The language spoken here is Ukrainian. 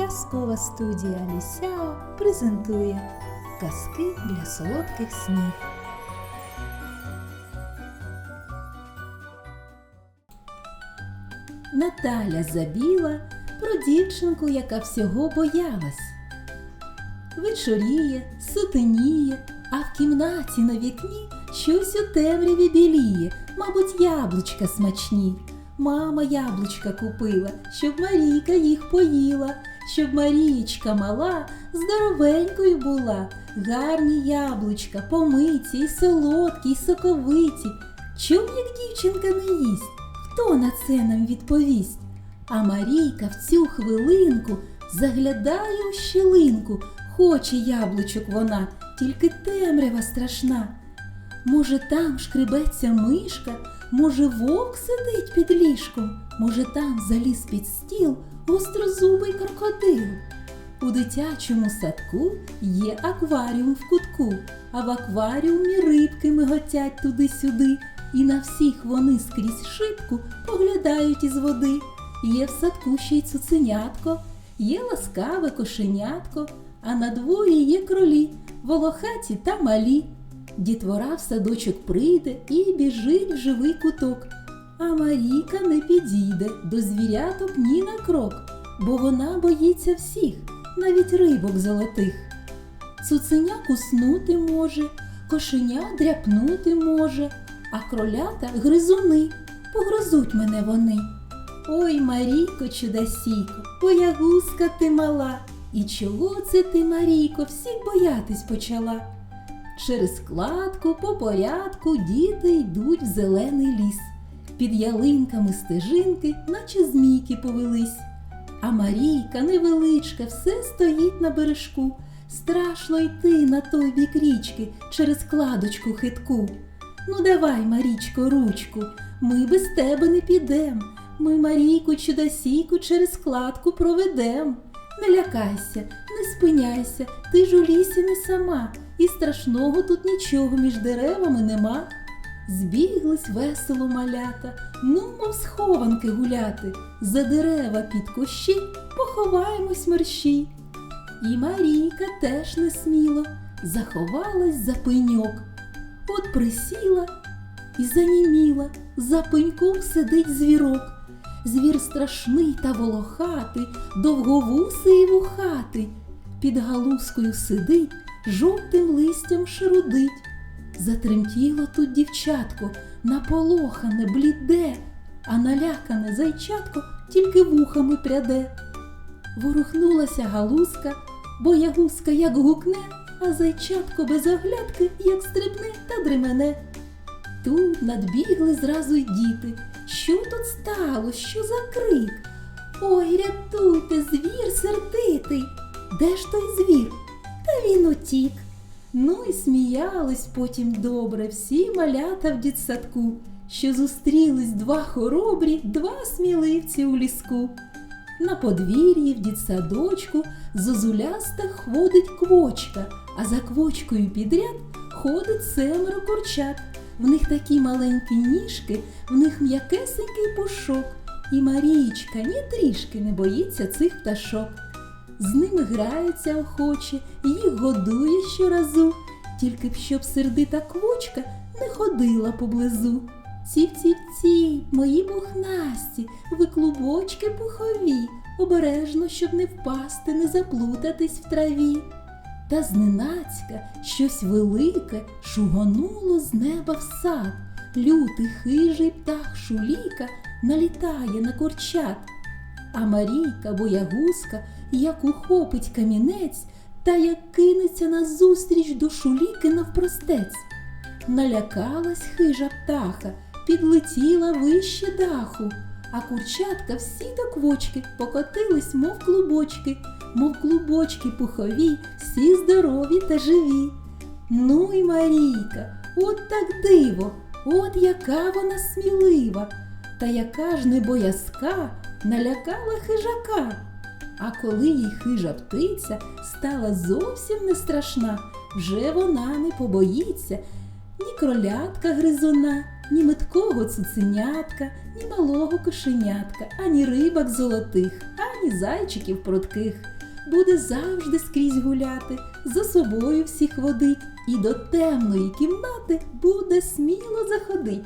Казкова студія Лісяо презентує казки для солодких снів. Наталя забіла про дівчинку, яка всього боялась. Вечоріє, сутеніє, а в кімнаті на вікні щось у темряві біліє, мабуть, яблучка смачні. Мама яблучка купила, щоб Марійка їх поїла, щоб Марієчка мала здоровенькою була. Гарні яблучка, помиті, і солодкі, і соковиті. Чом як дівчинка не їсть? Хто на це нам відповість? А Марійка в цю хвилинку заглядає у щілинку, хоче яблучок вона, тільки темрява страшна. Може, там шкребеться мишка, може, вовк сидить під ліжком, може, там заліз під стіл гострозубий крокодил. У дитячому садку є акваріум в кутку, а в акваріумі рибки миготять туди-сюди, і на всіх вони скрізь шибку поглядають із води. Є в садку ще й цуценятко, є ласкаве кошенятко, а на дворі є кролі, волохаті та малі. Дітвора в садочок прийде і біжить в живий куток. А Марійка не підійде до звіряток ні на крок, бо вона боїться всіх, навіть рибок золотих. Цуценя куснути може, кошеня дряпнути може, а кролята гризуни, погрозуть мене вони. Ой, Марійко, чудасійко, боягузка ти мала, і чого це ти, Марійко, всіх боятись почала? Через кладку по порядку діти йдуть в зелений ліс. Під ялинками стежинки, наче змійки повелись. А Марійка невеличка, все стоїть на бережку. Страшно йти на той бік річки через кладочку хитку. Ну давай, Марічко, ручку, ми без тебе не підем. Ми Марійку чудосійку через кладку проведем. Не лякайся, не спиняйся, ти ж у лісі не сама, і страшного тут нічого між деревами нема. Збіглись весело малята, ну, мов схованки гуляти, за дерева під кущі поховаємось мерщі. І Марійка теж не сміло заховалась за пеньок. От присіла і заніміла, за пеньком сидить звірок. Звір страшний та волохатий, довговусий і вухатий, під галузкою сидить, жовтим листям шарудить. Затремтіло тут дівчатко, наполохане, бліде, а налякане зайчатко тільки вухами пряде. Ворухнулася галузка, бо ягузка як гукне, а зайчатко без оглядки як стрибне та дремене. Тут надбігли зразу й діти. Що тут стало? Що за крик? Ой, рятуйте, звір сердитий. Де ж той звір? Та він утік. Ну і сміялись потім добре всі малята в дітсадку, що зустрілись два хоробрі, два сміливці у ліску. На подвір'ї в дітсадочку зозуляста ходить квочка, а за квочкою підряд ходить семеро курчат. В них такі маленькі ніжки, в них м'якесенький пушок, і Марічка ні трішки не боїться цих пташок. З ними грається охоче, їх годує щоразу, тільки б щоб сердита квочка не ходила поблизу. Ціп-ціп-ціп, мої бухнасті, ви клубочки пухові, обережно, щоб не впасти, не заплутатись в траві. Та зненацька щось велике шугануло з неба в сад. Лютий хижий птах шуліка налітає на курчат. А Марійка боягузка, як ухопить камінець, та як кинеться назустріч до шуліки навпростець. Налякалась хижа птаха, підлетіла вище даху, а курчатка всі до квочки покотились, мов клубочки, мов клубочки пухові, всі здорові та живі. Ну й Марійка, от так диво, от яка вона смілива, та яка ж не боязка налякала хижака. А коли їй хижа птиця стала зовсім не страшна, вже вона не побоїться ні кролятка гризуна, ні меткого цуценятка, ні малого кошенятка, ані рибок золотих, ані зайчиків прутких. Буде завжди скрізь гуляти, за собою всіх водить, і до темної кімнати буде сміло заходить.